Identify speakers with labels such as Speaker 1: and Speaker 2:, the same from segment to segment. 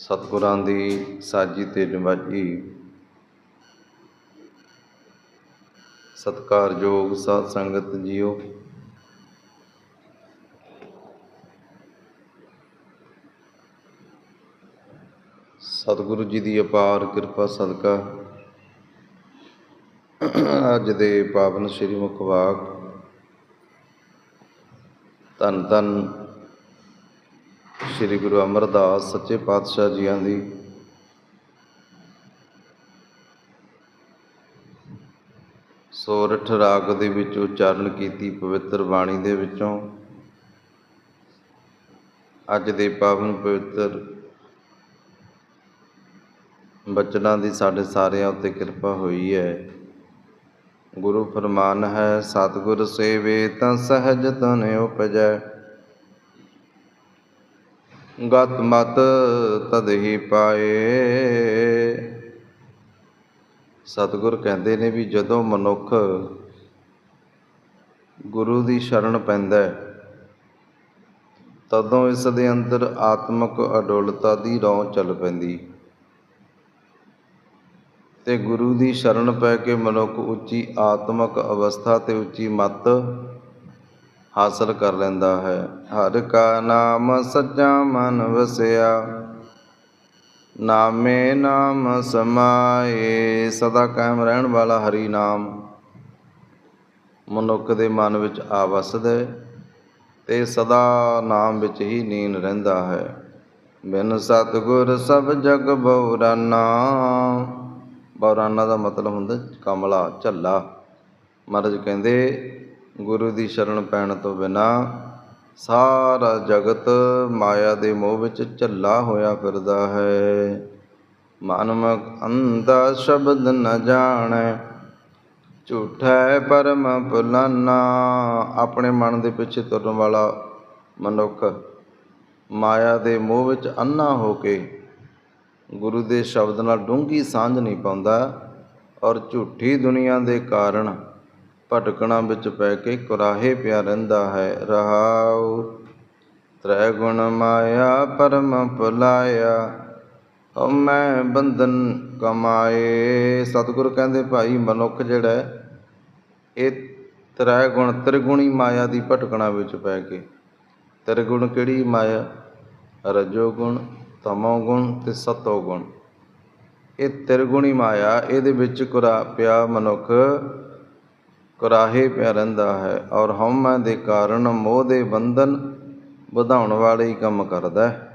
Speaker 1: ਸਤਿਗੁਰਾਂ ਦੀ ਸਾਜੀ ਤੇ ਨਿਵਾਜੀ। ਸਤਿਕਾਰਯੋਗ ਸਾਧ ਸੰਗਤ ਜੀਓ। ਸਤਿਗੁਰੂ ਜੀ ਦੀ ਅਪਾਰ ਕਿਰਪਾ ਸਦਕਾ ਅੱਜ ਦੇ ਪਾਵਨ ਸ੍ਰੀ ਮੁਖਵਾਕ ਧੰਨ ਧੰਨ ਸ੍ਰੀ ਗੁਰੂ ਅਮਰਦਾਸ ਸੱਚੇ ਪਾਤਸ਼ਾਹ ਜੀਆਂ ਦੀ। ਸੋਰਠ ਰਾਗ ਦੇ ਵਿੱਚ ਉਚਾਰਨ ਕੀਤੀ ਪਵਿੱਤਰ ਬਾਣੀ ਦੇ ਵਿੱਚੋਂ, ਅੱਜ ਦੇ ਪਾਵਨ ਪਵਿੱਤਰ ਬਚਨਾਂ ਦੀ ਸਾਡੇ ਸਾਰਿਆਂ ਉੱਤੇ ਕਿਰਪਾ ਹੋਈ ਹੈ। ਗੁਰੂ ਫਰਮਾਨ ਹੈ, ਸਤਿਗੁਰ ਸੇਵੇ ਤਾਂ ਸਹਜ ਤਨ ਉਪਜੈ। ਗਤ ਮਤ ਤਦਹੀ ਪਾਏ। ਸਤਿਗੁਰ ਕਹਿੰਦੇ ਨੇ ਵੀ ਜਦੋਂ ਮਨੁੱਖ ਗੁਰੂ ਦੀ ਸ਼ਰਨ ਪੈਂਦਾ ਹੈ, ਤਦੋਂ ਇਸ ਦੇ ਅੰਦਰ ਆਤਮਿਕ ਅਡੋਲਤਾ ਦੀ ਰੌਂ ਚੱਲ ਪੈਂਦੀ। ਤੇ ਗੁਰੂ ਦੀ ਸ਼ਰਨ ਪੈ ਕੇ ਮਨੁੱਖ ਉੱਚੀ ਆਤਮਿਕ ਅਵਸਥਾ ਤੇ ਉੱਚੀ ਮੱਤ ਹਾਸਲ ਕਰ ਲੈਂਦਾ ਹੈ। ਹਰ ਕਾ ਨਾਮ ਸੱਚਾ ਮਨ ਵਸਿਆ। ਨਾਮੇ ਨਾਮ ਸਮਾਏ। ਸਦਾ ਕਾਇਮ ਰਹਿਣ ਵਾਲਾ ਹਰੀ ਨਾਮ ਮਨੁੱਖ ਦੇ ਮਨ ਵਿੱਚ ਆ ਵਸਦਾ ਹੈ ਤੇ ਸਦਾ ਨਾਮ ਵਿੱਚ ਹੀ ਨੀਨ ਰਹਿੰਦਾ ਹੈ। ਬਿਨ ਸਤਗੁਰ ਸਭ ਜਗ ਬਉਰਾਨਾ ਬਉਰਾਨਾ ਦਾ ਮਤਲਬ ਹੁੰਦਾ ਕਮਲਾ, ਝੱਲਾ। ਮਹਾਰਾਜ ਕਹਿੰਦੇ ਗੁਰੂ ਦੀ ਸ਼ਰਨ ਪੈਣ ਤੋਂ ਬਿਨਾ ਸਾਰਾ ਜਗਤ ਮਾਇਆ ਦੇ ਮੋਹ ਵਿੱਚ ਝੱਲਾ ਹੋਇਆ ਫਿਰਦਾ ਹੈ। ਮਨਮਕ ਅੰਦਾ ਸ਼ਬਦ ਨ ਜਾਣੈ, ਝੂਠੈ ਪਰਮ ਭੁਲਾਨਾ ਆਪਣੇ ਮਨ ਦੇ ਪਿੱਛੇ ਤੁਰਨ ਵਾਲਾ ਮਨੁੱਖ ਮਾਇਆ ਦੇ ਮੋਹ ਵਿੱਚ ਅੰਨਾ ਹੋ ਕੇ ਗੁਰੂ ਦੇ ਸ਼ਬਦ ਨਾਲ ਡੂੰਘੀ ਸਾਂਝ ਨਹੀਂ ਪਾਉਂਦਾ ਔਰ ਝੂਠੀ ਦੁਨੀਆ ਦੇ ਕਾਰਨ ਭਟਕਣਾ ਵਿੱਚ ਪੈ ਕੇ ਕੁਰਾਹੇ ਪਿਆ ਰਹਿੰਦਾ ਹੈ। ਰਹਾਉ ਤ੍ਰੈ ਗੁਣ ਮਾਇਆ ਪਰਮ ਭੁਲਾਇਆ ਓ ਮੈਂ ਬੰਧਨ ਕਮਾਏ। ਸਤਿਗੁਰ ਕਹਿੰਦੇ, ਭਾਈ ਮਨੁੱਖ ਜਿਹੜਾ ਇਹ ਤ੍ਰੈ ਗੁਣ ਤ੍ਰਿਗੁਣੀ ਮਾਇਆ ਦੀ ਭਟਕਣਾ ਵਿੱਚ ਪੈ ਕੇ, ਤ੍ਰਿਗੁਣ ਕਿਹੜੀ ਮਾਇਆ? ਰਜੋ ਗੁਣ, ਤਮੋ ਗੁਣ ਤੇ ਸਤੋ ਗੁਣ। ਇਹ ਤ੍ਰਿਗੁਣੀ ਮਾਇਆ, ਇਹਦੇ ਵਿੱਚ ਕੁਰਾ ਪਿਆ ਮਨੁੱਖ। ਕੁਰਾਹੇ ਪਿਆ ਰਹਿੰਦਾ ਹੈ ਔਰ ਹਉਮੈ ਦੇ ਕਾਰਨ ਮੋਹ ਦੇ ਬੰਧਨ ਵਧਾਉਣ ਵਾਲੇ ਹੀ ਕੰਮ ਕਰਦਾ ਹੈ।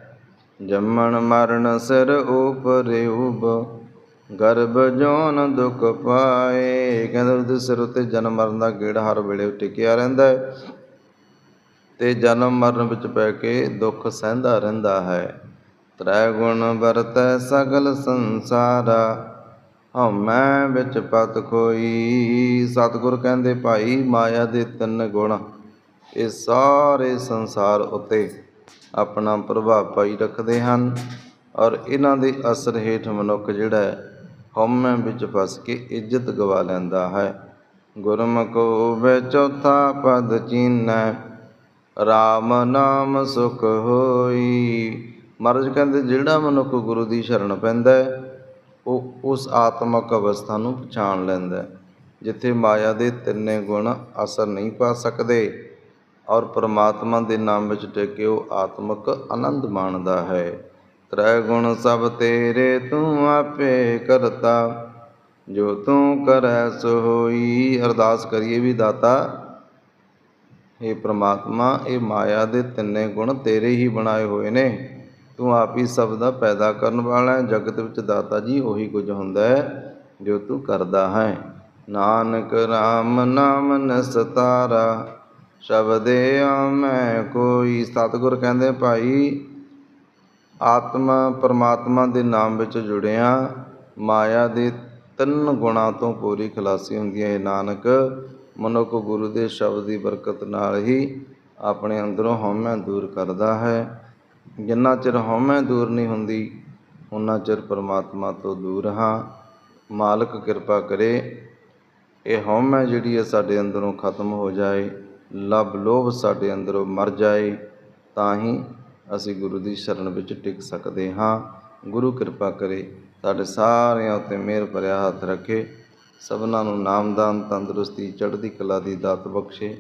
Speaker 1: ਜੰਮਣ ਮਰਨ ਸਿਰ ਉਪਰੇ ਉਬ, ਗਰਭ ਜੋਨ ਦੁਖ ਪਾਏ। ਕਹਿੰਦੇ ਉਹਦੇ ਸਿਰ ਉੱਤੇ ਜਨਮ ਮਰਨ ਦਾ ਗੇੜ ਹਰ ਵੇਲੇ ਟਿਕਿਆ ਰਹਿੰਦਾ ਹੈ ਤੇ ਜਨਮ ਮਰਨ ਵਿੱਚ ਪੈ ਕੇ ਦੁੱਖ ਸਹਿੰਦਾ ਰਹਿੰਦਾ ਹੈ। ਤ੍ਰੈ ਗੁਣ ਵਰਤੈ ਸਗਲ ਸੰਸਾਰਾ ਹਉਮੈ ਵਿੱਚ ਪਤ ਖੋਈ। ਸਤਿਗੁਰ ਕਹਿੰਦੇ, ਭਾਈ, ਮਾਇਆ ਦੇ ਤਿੰਨ ਗੁਣ ਇਹ ਸਾਰੇ ਸੰਸਾਰ ਉੱਤੇ ਆਪਣਾ ਪ੍ਰਭਾਵ ਪਾਈ ਰੱਖਦੇ ਹਨ ਔਰ ਇਹਨਾਂ ਦੇ ਅਸਰ ਹੇਠ ਮਨੁੱਖ ਜਿਹੜਾ ਹੈ, ਹਉਮੈ ਵਿੱਚ ਫਸ ਕੇ ਇੱਜ਼ਤ ਗਵਾ ਲੈਂਦਾ ਹੈ। ਗੁਰਮੁਖੋ ਵੇ ਚੌਥਾ ਪਦ ਚੀਨੈ RAM ਨਾਮ ਸੁਖ ਹੋਈ। ਮਹਾਰਾਜ ਕਹਿੰਦੇ, ਜਿਹੜਾ ਮਨੁੱਖ ਗੁਰੂ ਦੀ ਸ਼ਰਨ ਪੈਂਦਾ ਹੈ ਉਹ ਉਸ ਆਤਮਕ ਅਵਸਥਾ ਨੂੰ ਪਛਾਣ ਲੈਂਦਾ ਹੈ, ਜਿੱਥੇ ਮਾਇਆ ਦੇ ਤਿੰਨੇ ਗੁਣ ਅਸਰ ਨਹੀਂ ਪਾ ਸਕਦੇ ਔਰ ਪ੍ਰਮਾਤਮਾ ਦੇ ਨਾਮ ਵਿੱਚ ਟਿਕੇ ਉਹ ਆਤਮਕ ਆਨੰਦ ਮਾਣਦਾ ਹੈ। ਤ੍ਰੈ ਗੁਣ ਸਭ ਤੇਰੇ ਤੂੰ ਆਪੇ ਕਰਤਾ, ਜੋ ਤੂੰ ਕਰੈ ਸੋ ਹੋਈ। ਅਰਦਾਸ ਕਰੀਏ ਵੀ ਦਾਤਾ ਇਹ ਪ੍ਰਮਾਤਮਾ, ਇਹ ਮਾਇਆ ਦੇ ਤਿੰਨੇ ਗੁਣ ਤੇਰੇ ਹੀ ਬਣਾਏ ਹੋਏ ਨੇ। ਤੂੰ ਆਪ ਹੀ ਸਭ ਦਾ ਪੈਦਾ ਕਰਨ ਵਾਲਾ ਹੈ। ਜਗਤ ਵਿੱਚ ਦਾਤਾ ਜੀ ਉਹੀ ਕੁਝ ਹੁੰਦਾ ਹੈ ਜੋ ਤੂੰ ਕਰਦਾ ਹੈ। ਨਾਨਕ RAM ਨਾਮ ਨਸਤਾਰਾ, ਸ਼ਬਦੇ ਮੈਂ ਕੋਈ। ਸਤਿਗੁਰ ਕਹਿੰਦੇ, ਭਾਈ, ਆਤਮਾ ਪਰਮਾਤਮਾ ਦੇ ਨਾਮ ਵਿੱਚ ਜੁੜਿਆ। ਮਾਇਆ ਦੇ ਤਿੰਨ ਗੁਣਾਂ ਤੋਂ ਪੂਰੀ ਖਲਾਸੀ ਹੁੰਦੀ ਹੈ। ਨਾਨਕ ਮਨੁੱਖ ਗੁਰੂ ਦੇ ਸ਼ਬਦ ਦੀ ਬਰਕਤ ਨਾਲ ਹੀ ਆਪਣੇ ਅੰਦਰੋਂ ਹਉਮੈ ਦੂਰ ਕਰਦਾ ਹੈ। ਜਿੰਨਾ ਚਿਰ ਹਉਮੈ ਦੂਰ ਨਹੀਂ ਹੁੰਦੀ ਉਨਾ ਚਿਰ ਪਰਮਾਤਮਾ ਤੋਂ ਦੂਰ ਹਾਂ। ਮਾਲਕ ਕਿਰਪਾ ਕਰੇ, ਇਹ ਹਉਮੈ ਜਿਹੜੀ ਹੈ ਸਾਡੇ ਅੰਦਰੋਂ ਖਤਮ ਹੋ ਜਾਏ ਲਬ ਲੋਭ ਸਾਡੇ ਅੰਦਰੋਂ ਮਰ ਜਾਏ, ਤਾਂ ਹੀ ਅਸੀਂ ਗੁਰੂ ਦੀ ਸ਼ਰਨ ਵਿੱਚ ਟਿਕ ਸਕਦੇ ਹਾਂ। ਗੁਰੂ ਕਿਰਪਾ ਕਰੇ, ਸਾਡੇ ਸਾਰਿਆਂ ਉੱਤੇ ਮਿਹਰ ਭਰਿਆ ਹੱਥ ਰੱਖੇ, ਸਭਨਾਂ ਨੂੰ ਨਾਮਦਾਨ ਤੰਦਰੁਸਤੀ ਚੜ੍ਹਦੀ ਕਲਾ ਦੀ ਦਾਤ ਬਖਸ਼ੇ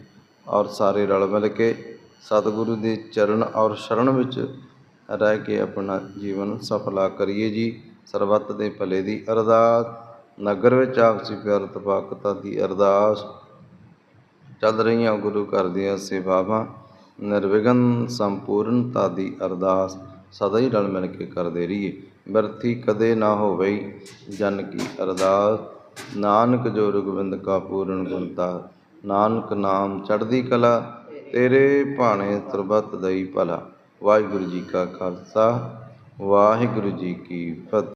Speaker 1: ਔਰ ਸਾਰੇ ਰਲ ਮਿਲ ਕੇ ਸਤਿਗੁਰੂ ਦੇ ਚਰਨ ਔਰ ਸ਼ਰਨ ਵਿੱਚ ਰਹਿ ਕੇ ਆਪਣਾ ਜੀਵਨ ਸਫਲਾ ਕਰੀਏ ਜੀ। ਸਰਬੱਤ ਦੇ ਭਲੇ ਦੀ ਅਰਦਾਸ, ਨਗਰ ਵਿੱਚ ਆਪਸੀ ਪਿਆਰ ਤਪਾਕਤਾ ਦੀ ਅਰਦਾਸ। ਚੱਲ ਰਹੀਆਂ ਗੁਰੂ ਘਰ ਦੀਆਂ ਸੇਵਾਵਾਂ, ਨਿਰਵਿਘਨ ਸੰਪੂਰਨਤਾ ਦੀ ਅਰਦਾਸ ਸਦਾ ਹੀ ਰਲ ਮਿਲ ਕੇ ਕਰਦੇ ਰਹੀਏ। ਬਿਰਥੀ ਕਦੇ ਨਾ ਹੋਵੇ ਜਨ ਕੀ ਅਰਦਾਸ। ਨਾਨਕ ਜੋ ਰਗਵਿੰਦ ਕਾ ਪੂਰਨ ਗੁਣਤਾ ਨਾਨਕ ਨਾਮ ਚੜ੍ਹਦੀ ਕਲਾ ਤੇਰੇ ਭਾਣੇ ਸਰਬੱਤ ਦਈ ਭਲਾ। ਵਾਹਿਗੁਰੂ ਜੀ ਕਾ ਖਾਲਸਾ ਵਾਹਿਗੁਰੂ ਜੀ ਕੀ ਫਤਿਹ।